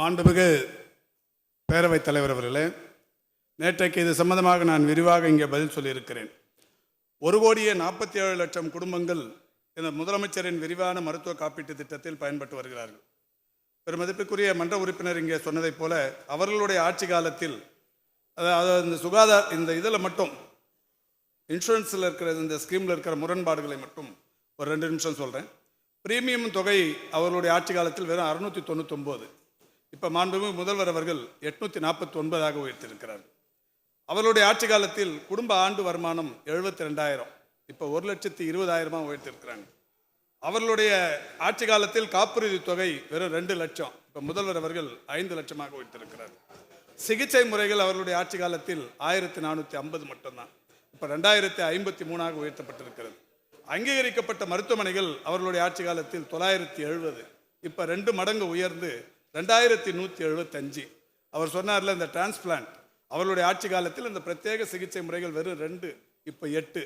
மாண்புமிகு பேரவைத் தலைவர் அவர்களே நேற்றைக்கு இது சம்பந்தமாக நான் விரிவாக இங்கே பதில் சொல்லியிருக்கிறேன். ஒரு கோடியே நாற்பத்தி ஏழு லட்சம் குடும்பங்கள் இந்த முதலமைச்சரின் விரிவான மருத்துவ காப்பீட்டு திட்டத்தில் பயன்பட்டு வருகிறார்கள். பெருமதிப்புக்குரிய மன்ற உறுப்பினர் இங்கே சொன்னதைப் போல அவர்களுடைய ஆட்சி காலத்தில் அதாவது இந்த சுகாதார இந்த இதில் மட்டும் இன்சூரன்ஸில் இருக்கிற இந்த ஸ்கீமில் இருக்கிற முரண்பாடுகளை மட்டும் ஒரு ரெண்டு நிமிஷம் சொல்கிறேன் பிரீமியம் தொகை அவர்களுடைய ஆட்சி காலத்தில் வெறும் அறுநூற்றி தொண்ணூத்தொம்போது. இப்போ மாண்புமிகு முதல்வர் அவர்கள் எட்நூற்றி நாற்பத்தி ஒன்பதாக உயர்த்தியிருக்கிறார்கள். அவர்களுடைய ஆட்சி காலத்தில் குடும்ப ஆண்டு வருமானம் எழுபத்தி ரெண்டாயிரம் இப்போ ஒரு லட்சத்தி இருபதாயிரமாக உயர்த்தியிருக்கிறாங்க. அவர்களுடைய ஆட்சி காலத்தில் காப்புறுதி தொகை வெறும் ரெண்டு லட்சம். இப்போ முதல்வர் அவர்கள் ஐந்து லட்சமாக உயர்த்திருக்கிறார் சிகிச்சை முறைகள் அவர்களுடைய ஆட்சி காலத்தில் ஆயிரத்தி நானூற்றி ஐம்பது மட்டும்தான். இப்போ ரெண்டாயிரத்தி ஐம்பத்தி மூணாக உயர்த்தப்பட்டிருக்கிறது. அங்கீகரிக்கப்பட்ட மருத்துவமனைகள் அவர்களுடைய ஆட்சி காலத்தில் தொள்ளாயிரத்தி எழுபது. இப்போ ரெண்டு மடங்கு உயர்ந்து ரெண்டாயிரத்தி நூற்றி எழுபத்தஞ்சு அவர் சொன்னார்ல இந்த டிரான்ஸ்பிளான்ட் அவருடைய ஆட்சி காலத்தில் இந்த பிரத்யேக சிகிச்சை முறைகள் வெறும் ரெண்டு இப்போ எட்டு.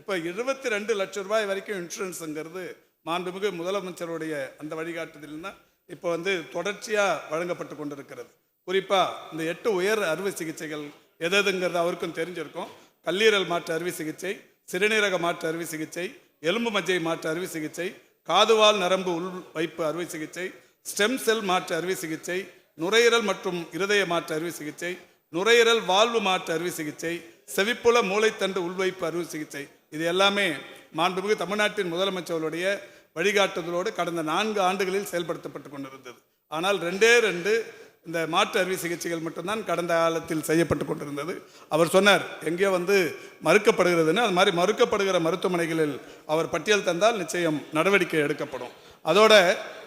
இப்போ இருபத்தி ரெண்டு லட்சம் ரூபாய் வரைக்கும் இன்சூரன்ஸுங்கிறது மாண்புமிகு முதலமைச்சருடைய அந்த வழிகாட்டுதல்னா இப்போ வந்து தொடர்ச்சியாக வழங்கப்பட்டு கொண்டிருக்கிறது. குறிப்பாக இந்த எட்டு உயர் அறுவை சிகிச்சைகள் எதுங்கிறது அவருக்கும் தெரிஞ்சிருக்கும். கல்லீரல் மாற்று அறுவை சிகிச்சை சிறுநீரக மாற்று அறுவை சிகிச்சை எலும்பு மஜ்ஜை மாற்று அறுவை சிகிச்சை காதுவால் நரம்பு உள் வைப்பு அறுவை சிகிச்சை ஸ்டெம் செல் மாற்று அறுவை சிகிச்சை நுரையீரல் மற்றும் இருதய மாற்று அறுவை சிகிச்சை நுரையீரல் வாழ்வு மாற்று அறுவை சிகிச்சை செவிப்புல மூளைத்தண்டு உள்வைப்பு அறுவை சிகிச்சை. இது எல்லாமே மாண்புமிகு தமிழ்நாட்டின் முதலமைச்சர்களுடைய வழிகாட்டுதலோடு கடந்த நான்கு ஆண்டுகளில் செயல்படுத்தப்பட்டு கொண்டிருந்தது. ஆனால் ரெண்டே ரெண்டு இந்த மாற்று அறுவை சிகிச்சைகள் மட்டும்தான் கடந்த காலத்தில் செய்யப்பட்டு கொண்டிருந்தது. அவர் சொன்னார் எங்கேயோ வந்து மறுக்கப்படுகிறதுன்னு. அது மாதிரி மறுக்கப்படுகிற மருத்துவமனைகளில் அவர் பட்டியல் தந்தால் நிச்சயம் நடவடிக்கை எடுக்கப்படும். அதோட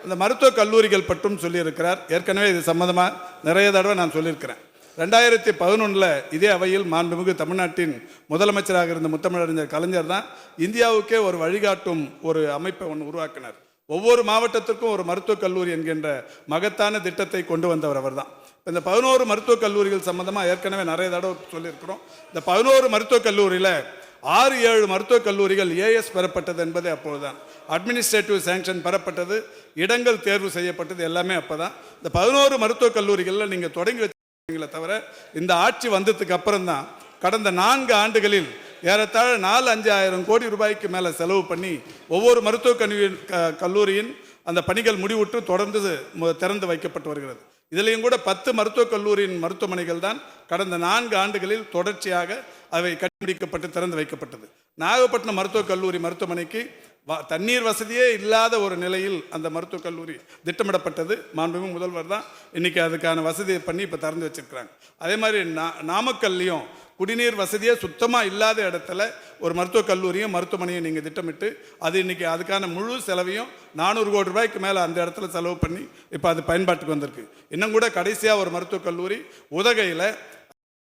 இந்த மருத்துவக் கல்லூரிகள் பற்றும் சொல்லியிருக்கிறார். ஏற்கனவே இது சம்மந்தமாக நிறைய தடவை நான் சொல்லியிருக்கிறேன். ரெண்டாயிரத்தி பதினொன்றில் இதே அவையில் மாண்புமிகு தமிழ்நாட்டின் முதலமைச்சராக இருந்த முத்தமிழறிஞர் கலைஞர் தான் இந்தியாவுக்கே ஒரு வழிகாட்டும் ஒரு அமைப்பை ஒன்று உருவாக்கினார். ஒவ்வொரு மாவட்டத்திற்கும் ஒரு மருத்துவக் கல்லூரி என்கின்ற மகத்தான திட்டத்தை கொண்டு வந்தவர் அவர் தான். இந்த பதினோரு மருத்துவக் கல்லூரிகள் சம்பந்தமாக ஏற்கனவே நிறைய தடவை சொல்லியிருக்கிறோம். இந்த பதினோரு மருத்துவக் கல்லூரியில் ஆறு ஏழு மருத்துவக் கல்லூரிகள் ஏஎஸ் பெறப்பட்டது என்பது அப்போதுதான் அட்மினிஸ்ட்ரேட்டிவ் சேங்ஷன் பெறப்பட்டது இடங்கள் தேர்வு செய்யப்பட்டது எல்லாமே அப்போ தான் இந்த பதினோரு மருத்துவக் கல்லூரிகளில் நீங்கள் தொடங்கி வச்சுங்களே தவிர இந்த ஆட்சி வந்ததுக்கு அப்புறம் தான் கடந்த நான்கு ஆண்டுகளில் ஏறத்தாழ நாலு அஞ்சு ஆயிரம் கோடி ரூபாய்க்கு மேலே செலவு பண்ணி ஒவ்வொரு மருத்துவக் கல்லூரி க- கல்லூரியின் அந்த பணிகள் முடிவுற்று தொடர்ந்து மு- திறந்து வைக்கப்பட்டு வருகிறது. இதிலையும் கூட பத்து மருத்துவக் கல்லூரியின் மருத்துவமனைகள் தான் கடந்த நான்கு ஆண்டுகளில் தொடர்ச்சியாக அவை கண்டுபிடிக்கப்பட்டு திறந்து வைக்கப்பட்டது. நாகப்பட்டினம் மருத்துவக் கல்லூரி மருத்துவமனைக்கு வ- தண்ணீர் வசதியே இல்லாத ஒரு நிலையில் அந்த மருத்துவக் கல்லூரி திட்டமிடப்பட்டது. மாண்புமிகு முதல்வர் தான் இன்னைக்கு அதுக்கான வசதியை பண்ணி இப்போ திறந்து வச்சிருக்கிறாங்க. அதே மாதிரி நா நாமக்கல்லையும் குடிநீர் வசதியே சுத்தமாக இல்லாத இடத்துல ஒரு மருத்துவக் கல்லூரியும் மருத்துவமனையும் நீங்கள் திட்டமிட்டு அது இன்றைக்கி அதுக்கான முழு செலவையும் நானூறு கோடி ரூபாய்க்கு மேலே அந்த இடத்துல செலவு பண்ணி இப்போ அது பயன்பாட்டுக்கு வந்திருக்கு. இன்னும் கூட கடைசியாக ஒரு மருத்துவக் கல்லூரி உதகையில்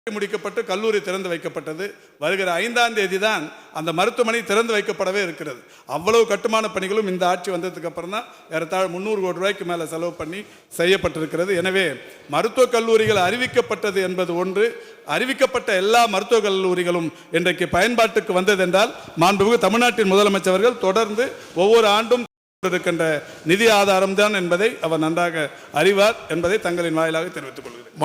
முடிக்கப்பட்டு கல்லூரி திறந்து வைக்கப்பட்டது. வருகிற ஐந்தாம் தேதி தான் அந்த மருத்துவமனை திறந்து வைக்கப்படவே இருக்கிறது. அவ்வளவு கட்டுமான பணிகளும் இந்த ஆட்சி வந்ததுக்கு அப்புறம் தான் ஏறத்தாழ முந்நூறு கோடி ரூபாய்க்கு மேலே செலவு பண்ணி செய்யப்பட்டிருக்கிறது. எனவே மருத்துவக் கல்லூரிகள் அறிவிக்கப்பட்டது என்பது ஒன்று. அறிவிக்கப்பட்ட எல்லா மருத்துவக் கல்லூரிகளும் இன்றைக்கு பயன்பாட்டுக்கு வந்ததென்றால் மாண்புமிகு தமிழ்நாட்டின் முதலமைச்சர்கள் தொடர்ந்து ஒவ்வொரு ஆண்டும் இருக்கின்ற நிதி ஆதாரம் தான் என்பதை அவர் நன்றாக அறிவார் என்பதை தங்களின் வாயிலாக தெரிவித்துக் கொள்கிறேன்.